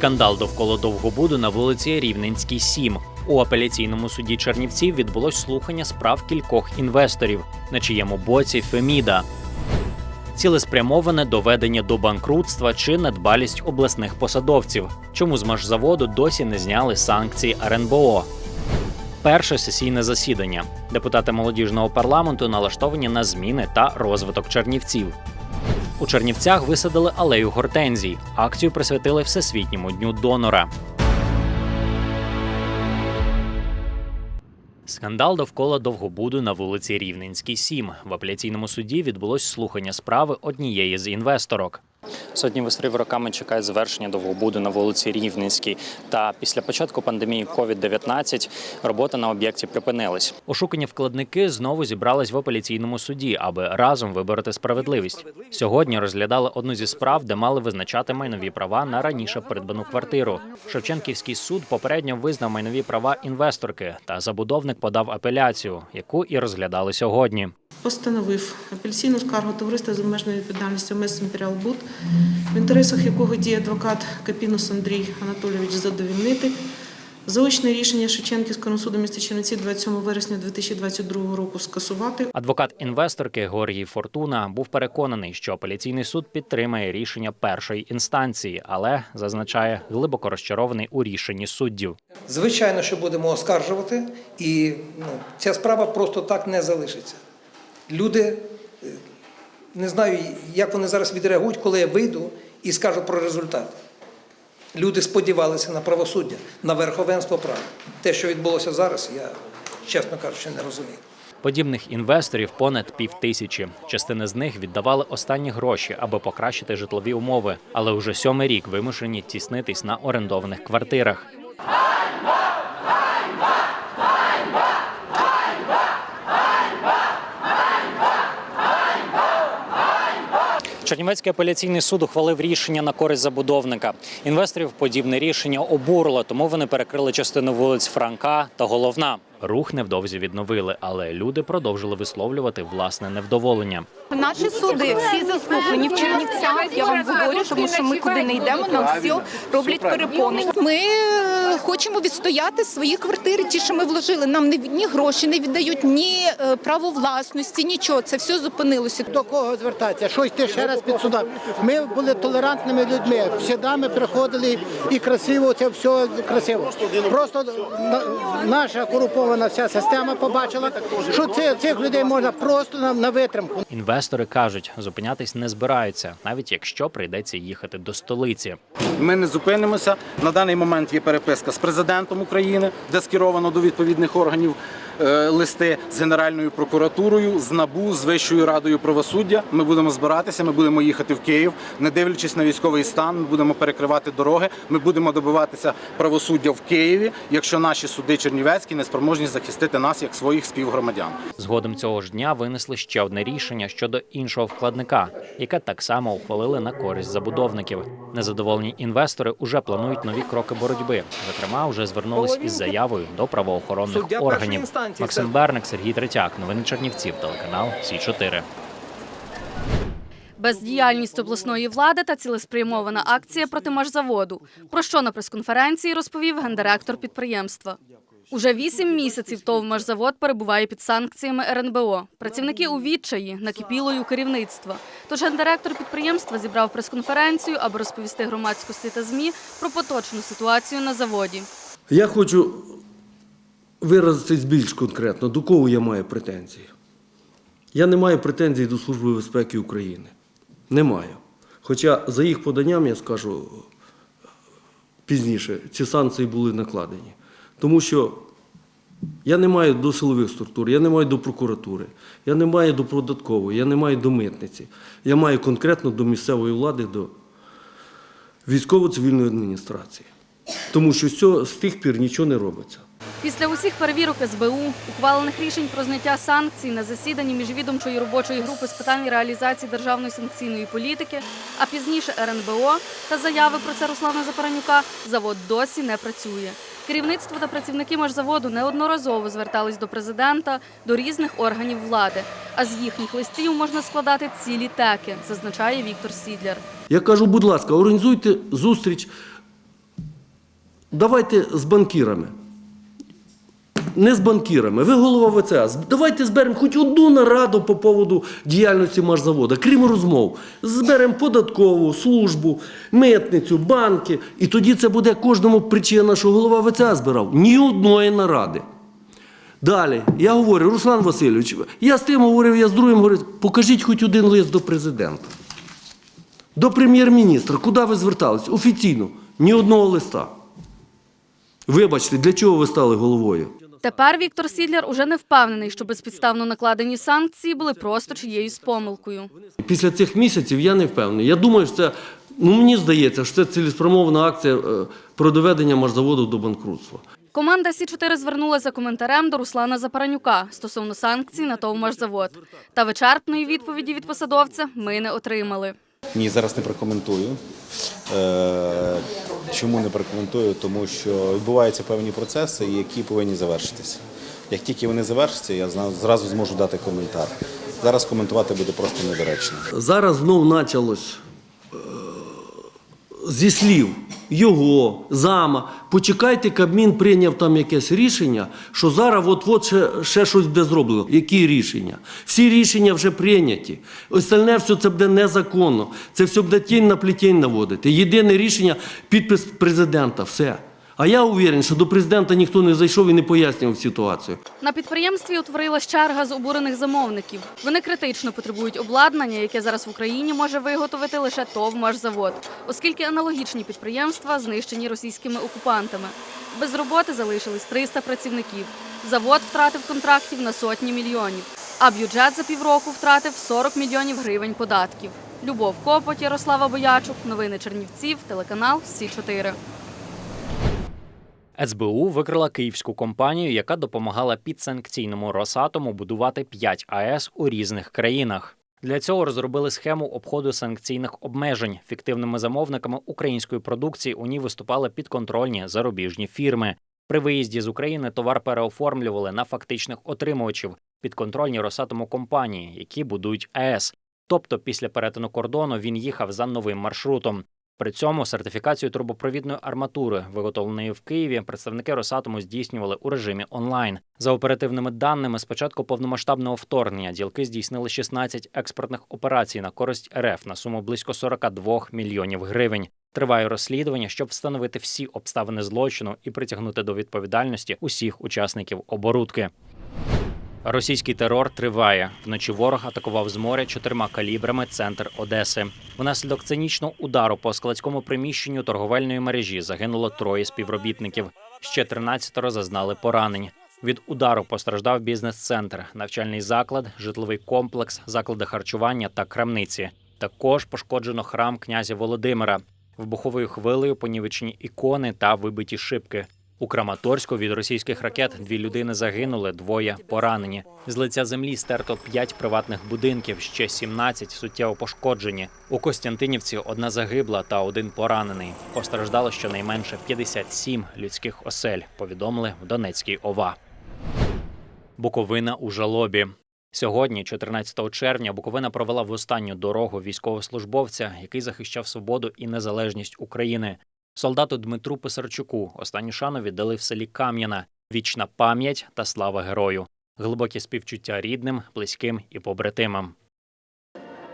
Скандал довкола Довгобуду на вулиці Рівненській 7. У апеляційному суді Чернівців відбулось слухання справ кількох інвесторів, на чиєму боці Феміда. Цілеспрямоване доведення до банкрутства чи недбалість обласних посадовців. Чому з машзаводу досі не зняли санкції РНБО? Перше сесійне засідання. Депутати молодіжного парламенту налаштовані на зміни та розвиток Чернівців. У Чернівцях висадили алею гортензій. Акцію присвятили Всесвітньому дню донора. Скандал довкола Довгобуду на вулиці Рівненській 7. В апеляційному суді відбулось слухання справи однієї з інвесторок. Сотні інвесторів роками чекають завершення довгобуду на вулиці Рівненській. Та після початку пандемії COVID-19 робота на об'єкті припинилась. Ошукані вкладники знову зібрались в апеляційному суді, аби разом вибороти справедливість. Сьогодні розглядали одну зі справ, де мали визначати майнові права на раніше придбану квартиру. Шевченківський суд попередньо визнав майнові права інвесторки, та забудовник подав апеляцію, яку і розглядали сьогодні. постановив апеляційну скаргу товариства з обмеженою відповідальністю МЕС «Імперіал Буд», в інтересах якого діє адвокат Капінус Андрій Анатолійович задовільнити. Заочне рішення Шевченківського суду міста Чернівці 27 вересня 2022 року скасувати. Адвокат інвесторки Георгій Фортуна був переконаний, що апеляційний суд підтримає рішення першої інстанції, але зазначає глибоко розчарований у рішенні суддів. Звичайно, що будемо оскаржувати, і ну, ця справа просто так не залишиться. Люди е, не знаю, як вони зараз відреагують, коли я вийду і скажу про результат. Люди сподівалися на правосуддя, на верховенство права. Те, що відбулося зараз, я, чесно кажучи, не розумію. Подібних інвесторів понад півтисячі. Частина з них віддавали останні гроші, аби покращити житлові умови, але уже сьомий рік вимушені тіснитись на орендованих квартирах. Чернівецький апеляційний суд ухвалив рішення на користь забудовника. Інвесторів подібне рішення обурило, тому вони перекрили частину вулиць Франка та Головна. Рух невдовзі відновили, але люди продовжили висловлювати власне невдоволення. Наші суди всі заслухані в Чернівцях. Я вам говорю, тому що ми куди не йдемо, нам всі роблять перепони. Ми хочемо відстояти свої квартири, ті, що ми вложили. Нам ні, ні гроші не віддають, ні е, право власності, нічого. Це все зупинилося. До кого звертатися? Що йти ще раз під судом? Ми були толерантними людьми. Всіда ми приходили і красиво, це все красиво. Просто наша корумпована вся система побачила, що цих людей можна просто на витримку. Інвестори кажуть, зупинятись не збираються, навіть якщо прийдеться їхати до столиці. Ми не зупинимося. На даний момент є переписка з президентом України, де скеровано до відповідних органів листи з Генеральною прокуратурою, з НАБУ, з Вищою радою правосуддя. Ми будемо збиратися, ми будемо їхати в Київ, не дивлячись на військовий стан. Ми будемо перекривати дороги. Ми будемо добиватися правосуддя в Києві, якщо наші суди чернівецькі не спроможні захистити нас як своїх співгромадян. Згодом цього ж дня винесли ще одне рішення щодо іншого вкладника, яке так само ухвалили на користь забудовників. Незадоволені інвестори уже планують нові кроки боротьби. Зокрема, вже звернулись із заявою до правоохоронних органів. Максим Берник, Сергій Третяк. Новини Чернівців, телеканал Сі 4 Бездіяльність обласної влади та цілеспрямована акція проти машзаводу. Про що на прес-конференції розповів гендиректор підприємства. Уже вісім місяців ТОВ «Машзавод» перебуває під санкціями РНБО. Працівники у відчаї накипіло й керівництва. Тож гендиректор підприємства зібрав прес-конференцію, аби розповісти громадськості та ЗМІ про поточну ситуацію на заводі. Я хочу виразитись більш конкретно, до кого я маю претензії. Я не маю претензій до Служби безпеки України. Не маю. Хоча за їх поданням, я скажу пізніше, ці санкції були накладені. Тому що я не маю до силових структур, я не маю до прокуратури, я не маю до податкової, я не маю до митниці. Я маю конкретно до місцевої влади, до військово-цивільної адміністрації. Тому що з, тих пір нічого не робиться. Після усіх перевірок СБУ, ухвалених рішень про зняття санкцій на засіданні міжвідомчої робочої групи з питань реалізації державної санкційної політики, а пізніше РНБО та заяви про це Руслана Запоранюка, завод досі не працює. Керівництво та працівники машзаводу неодноразово звертались до президента, до різних органів влади. А з їхніх листів можна складати цілі теки, зазначає Віктор Сідляр. Я кажу, будь ласка, організуйте зустріч давайте з банкірами. Не з банкірами, ви голова ВЦА. Давайте зберемо хоч одну нараду по поводу діяльності марзавода, крім розмов. Зберемо податкову, службу, митницю, банки. І тоді це буде кожному причина, що голова ВЦА збирав. Ні одної наради. Далі, я говорю, Руслан Васильович, я з тим говорив, я з другим говорив, покажіть хоч один лист до президента. До прем'єр-міністра, куди ви звертались? Офіційно, ні одного листа. Вибачте, для чого ви стали головою? Тепер Віктор Сідляр уже не впевнений, що безпідставно накладені санкції були просто чиєюсь помилкою. Після цих місяців я не впевнений. Я думаю, що це, ну мені здається, що це цілеспрямована акція е, про доведення марзаводу до банкрутства. Команда Сі 4 звернулася за коментарем до Руслана Запаранюка стосовно санкцій на ТОВ «Машзавод». Та вичерпної відповіді від посадовця ми не отримали. Ні, зараз не прокоментую. Е, Чому не прокоментую? Тому що відбуваються певні процеси, які повинні завершитися. Як тільки вони завершаться, я зразу зможу дати коментар. Зараз коментувати буде просто недоречно. Зараз знов почалось е, зі слів його, зама. Почекайте, Кабмін прийняв там якесь рішення, що зараз от-от ще, ще щось буде зроблено. Які рішення? Всі рішення вже прийняті. Остальне все це буде незаконно. Це все буде тінь на плетінь наводити. Єдине рішення підпис президента. Все. А я уверен, що до президента ніхто не зайшов і не пояснював ситуацію. На підприємстві утворилась черга з обурених замовників. Вони критично потребують обладнання, яке зараз в Україні може виготовити лише ТОВ «Машзавод», оскільки аналогічні підприємства знищені російськими окупантами. Без роботи залишились 300 працівників. Завод втратив контрактів на сотні мільйонів, а бюджет за півроку втратив 40 мільйонів гривень податків. Любов Копоть, Ярослава Боячук, новини Чернівців, телеканал Сі 4 СБУ викрила київську компанію, яка допомагала підсанкційному Росатому будувати 5 АЕС у різних країнах. Для цього розробили схему обходу санкційних обмежень. Фіктивними замовниками української продукції у ній виступали підконтрольні зарубіжні фірми. При виїзді з України товар переоформлювали на фактичних отримувачів підконтрольні Росатому компанії, які будують АЕС. Тобто, після перетину кордону він їхав за новим маршрутом. При цьому сертифікацію трубопровідної арматури, виготовленої в Києві, представники Росатому здійснювали у режимі онлайн. За оперативними даними, з початку повномасштабного вторгнення ділки здійснили 16 експортних операцій на користь РФ на суму близько 42 мільйонів гривень. Триває розслідування, щоб встановити всі обставини злочину і притягнути до відповідальності усіх учасників оборудки. Російський терор триває. Вночі ворог атакував з моря чотирма калібрами центр Одеси. Внаслідок цинічного удару по складському приміщенню торговельної мережі загинуло троє співробітників. Ще 13 зазнали поранень. Від удару постраждав бізнес-центр, навчальний заклад, житловий комплекс, заклади харчування та крамниці. Також пошкоджено храм князя Володимира. Вибуховою хвилею понівечені ікони та вибиті шибки. У Краматорську від російських ракет дві людини загинули, двоє поранені. З лиця землі стерто п'ять приватних будинків, ще 17 суттєво пошкоджені. У Костянтинівці одна загибла та один поранений. Постраждало щонайменше 57 людських осель. Повідомили в Донецькій ОВА. Буковина у жалобі. Сьогодні, 14 червня, Буковина провела в останню дорогу військовослужбовця, який захищав свободу і незалежність України. Солдату Дмитру Писарчуку останню шану віддали в селі Кам'яна. Вічна пам'ять та слава герою, глибокі співчуття рідним, близьким і побратимам.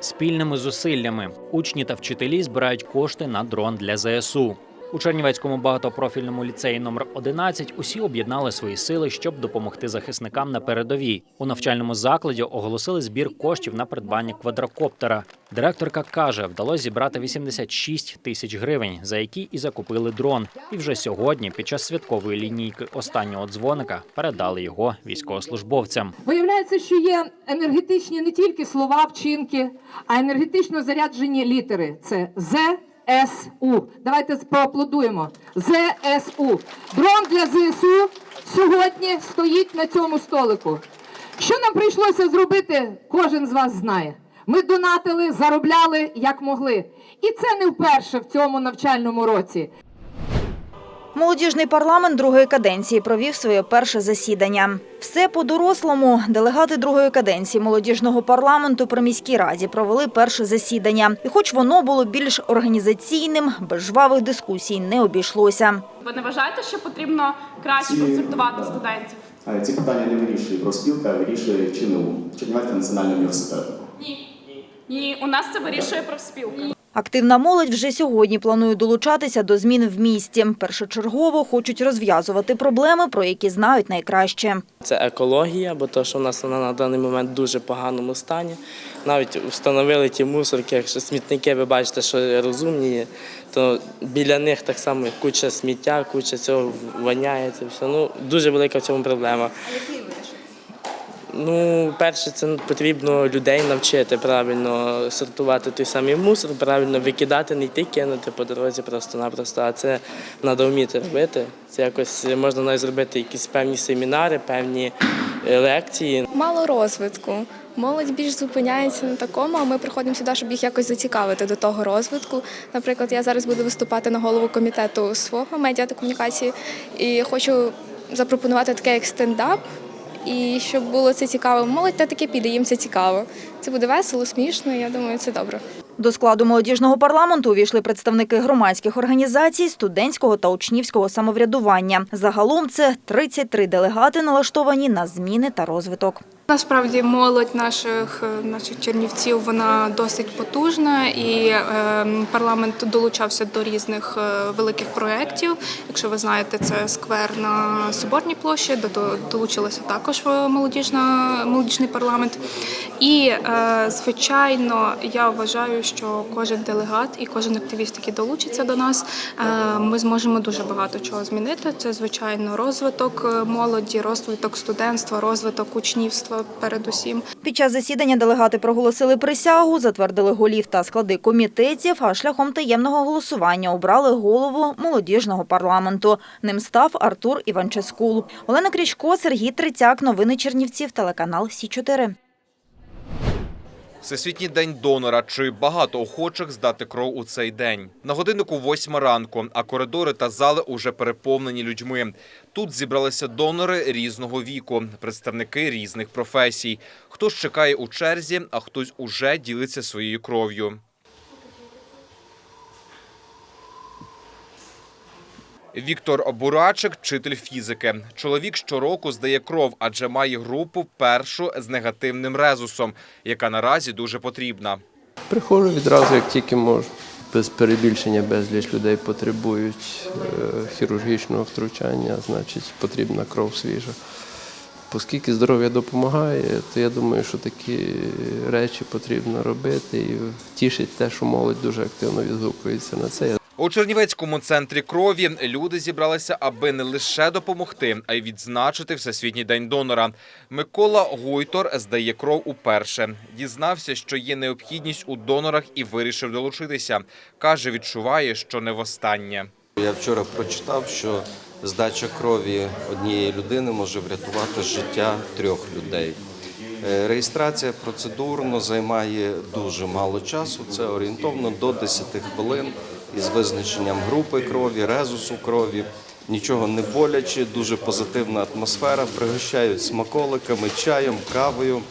Спільними зусиллями учні та вчителі збирають кошти на дрон для ЗСУ. У Чернівецькому багатопрофільному ліцеї номер 11 усі об'єднали свої сили, щоб допомогти захисникам на передовій. У навчальному закладі оголосили збір коштів на придбання квадрокоптера. Директорка каже, вдалося зібрати 86 тисяч гривень, за які і закупили дрон. І вже сьогодні, під час святкової лінійки останнього дзвоника, передали його військовослужбовцям. Виявляється, що є енергетичні не тільки слова, вчинки, а енергетично заряджені літери. Це ЗСУ. Давайте поаплодуємо. ЗСУ. Дрон для ЗСУ сьогодні стоїть на цьому столику. Що нам прийшлося зробити, кожен з вас знає. Ми донатили, заробляли як могли. І це не вперше в цьому навчальному році. Молодіжний парламент другої каденції провів своє перше засідання. Все по-дорослому. Делегати другої каденції молодіжного парламенту при міській раді провели перше засідання. І хоч воно було більш організаційним, без жвавих дискусій не обійшлося. Ви не вважаєте, що потрібно краще консультувати студентів? Ці питання не вирішує профспілка, а вирішує ЧНУ, Чернівецький національний університет. Ні. Ні, у нас це вирішує профспілка. Активна молодь вже сьогодні планує долучатися до змін в місті. Першочергово хочуть розв'язувати проблеми, про які знають найкраще. Це екологія, бо то, що в нас вона на даний момент в дуже поганому стані. Навіть встановили ті мусорки, якщо смітники, ви бачите, що розумні, є, то біля них так само куча сміття, куча цього воняє. Це все. Ну, дуже велика в цьому проблема. Ну, перше, це потрібно людей навчити правильно сортувати той самий мусор, правильно викидати, не йти кинути по дорозі просто-напросто, а це треба вміти робити. Це якось можна навіть зробити якісь певні семінари, певні е, лекції. Мало розвитку. Молодь більш зупиняється на такому, а ми приходимо сюди, щоб їх якось зацікавити до того розвитку. Наприклад, я зараз буду виступати на голову комітету свого медіа та комунікації і хочу запропонувати таке як стендап. І щоб було це цікаво, молодь та таке піде, їм це цікаво. Це буде весело, смішно. Я думаю, це добре. До складу молодіжного парламенту увійшли представники громадських організацій, студентського та учнівського самоврядування. Загалом це 33 делегати, налаштовані на зміни та розвиток. Насправді молодь наших е, наших чернівців вона досить потужна, і е, парламент долучався до різних е, великих проєктів. Якщо ви знаєте, це сквер на Соборній площі, до того долучилося також е, молодіжна молодіжний парламент. І звичайно, я вважаю, що кожен делегат і кожен активіст, який долучиться до нас, ми зможемо дуже багато чого змінити. Це звичайно розвиток молоді, розвиток студентства, розвиток учнівства передусім. Під час засідання делегати проголосили присягу, затвердили голів та склади комітетів, а шляхом таємного голосування обрали голову молодіжного парламенту. Ним став Артур Іванческул. Олена Крічко, Сергій Трицяк. Новини Чернівців. Телеканал Сі 4 Всесвітній день донора. Чи багато охочих здати кров у цей день? На годиннику восьма ранку, а коридори та зали уже переповнені людьми. Тут зібралися донори різного віку, представники різних професій. Хтось чекає у черзі, а хтось уже ділиться своєю кров'ю. Віктор Бурачик, вчитель фізики. Чоловік щороку здає кров, адже має групу першу з негативним резусом, яка наразі дуже потрібна. Приходжу відразу, як тільки можу. Без перебільшення безліч людей потребують е, хірургічного втручання, значить потрібна кров свіжа. Оскільки здоров'я допомагає, то я думаю, що такі речі потрібно робити. І тішить те, що молодь дуже активно відгукується на це. У Чернівецькому центрі крові люди зібралися, аби не лише допомогти, а й відзначити Всесвітній день донора. Микола Гуйтор здає кров уперше. Дізнався, що є необхідність у донорах і вирішив долучитися. Каже, відчуває, що не востаннє. Я вчора прочитав, що здача крові однієї людини може врятувати життя трьох людей. Е, Реєстрація процедурно займає дуже мало часу. Це орієнтовно до 10 хвилин із визначенням групи крові, резусу крові. Нічого не боляче, дуже позитивна атмосфера. Пригощають смаколиками, чаєм, кавою.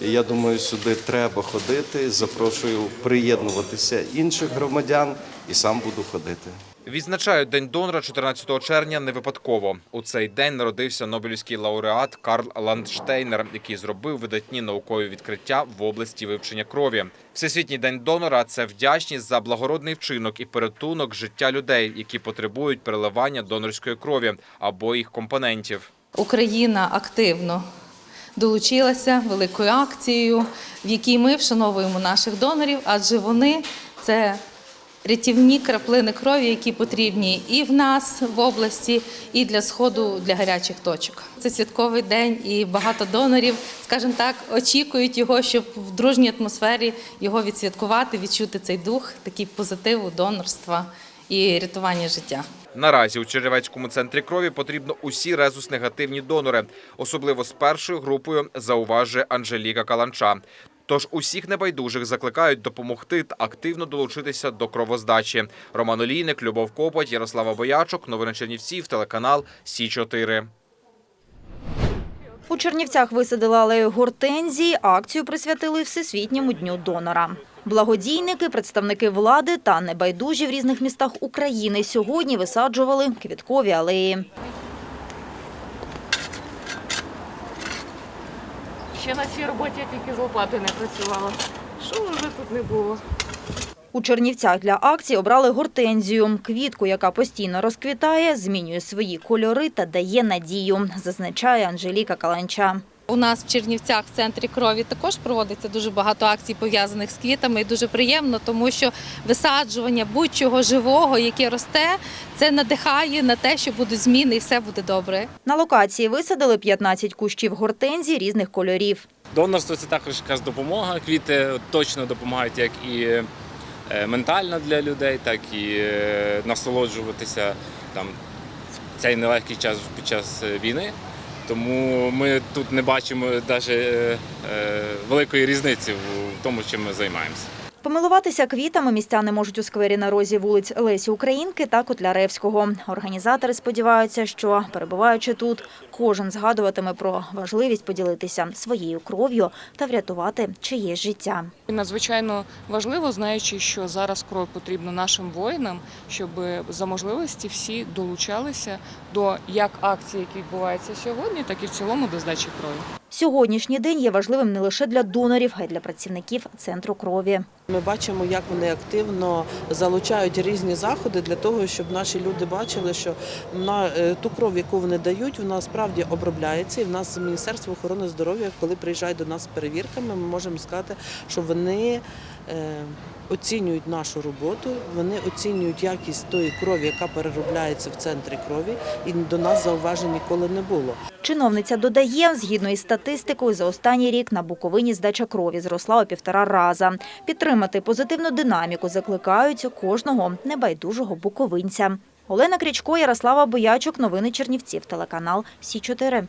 Я думаю, сюди треба ходити. Запрошую приєднуватися інших громадян і сам буду ходити. Відзначають День донора 14 червня не випадково. У цей день народився Нобелівський лауреат Карл Ландштейнер, який зробив видатні наукові відкриття в області вивчення крові. Всесвітній день донора це вдячність за благородний вчинок і порятунок життя людей, які потребують переливання донорської крові або їх компонентів. Україна активно долучилася великою акцією, в якій ми вшановуємо наших донорів, адже вони це рятівні краплини крові, які потрібні і в нас в області, і для сходу для гарячих точок. Це святковий день, і багато донорів, скажімо так, очікують його, щоб в дружній атмосфері його відсвяткувати, відчути цей дух, такий позитиву, донорства і рятування життя. Наразі у Чернівецькому центрі крові потрібно усі резус-негативні донори, особливо з першою групою, зауважує Анжеліка Каланча. Тож усіх небайдужих закликають допомогти та активно долучитися до кровоздачі. Роман Олійник, Любов Копоть, Ярослава Боячок. Новини Чернівців, телеканал Сі 4 У Чернівцях висадили алею гортензії, акцію присвятили Всесвітньому дню донора. Благодійники, представники влади та небайдужі в різних містах України сьогодні висаджували квіткові алеї. Ще на цій роботі я тільки з лопати не працювала. Що вже тут не було? У Чернівцях для акції обрали гортензію. Квітку, яка постійно розквітає, змінює свої кольори та дає надію, зазначає Анжеліка Каланча. У нас в Чернівцях в центрі крові також проводиться дуже багато акцій пов'язаних з квітами. І дуже приємно, тому що висаджування будь-чого живого, яке росте, це надихає на те, що будуть зміни і все буде добре. На локації висадили 15 кущів гортензії різних кольорів. Донорство це також якась допомога. Квіти точно допомагають як і е, ментально для людей, так і е, насолоджуватися там в цей нелегкий час під час е, війни. Тому ми тут не бачимо навіть великої різниці в тому, чим ми займаємося. Помилуватися квітами містяни можуть у сквері на розі вулиць Лесі Українки та Котляревського. Організатори сподіваються, що, перебуваючи тут, кожен згадуватиме про важливість поділитися своєю кров'ю та врятувати чиєсь життя. Надзвичайно важливо, знаючи, що зараз кров потрібна нашим воїнам, щоб за можливості всі долучалися до як акцій, які відбуваються сьогодні, так і в цілому до здачі крові. Сьогоднішній день є важливим не лише для донорів, а й для працівників центру крові. Ми бачимо, як вони активно залучають різні заходи для того, щоб наші люди бачили, що на е, ту кров, яку вони дають, вона справді обробляється. І в нас Міністерство охорони здоров'я, коли приїжджають до нас з перевірками, ми можемо сказати, що вони е, оцінюють нашу роботу, вони оцінюють якість тої крові, яка переробляється в центрі крові, і до нас зауважень ніколи не було. Чиновниця додає, згідно із статистикою, за останній рік на Буковині здача крові зросла у півтора раза. Підтримати позитивну динаміку закликають кожного небайдужого буковинця. Олена Крічко, Ярослава Боячук. Новини Чернівців. Телеканал Сі 4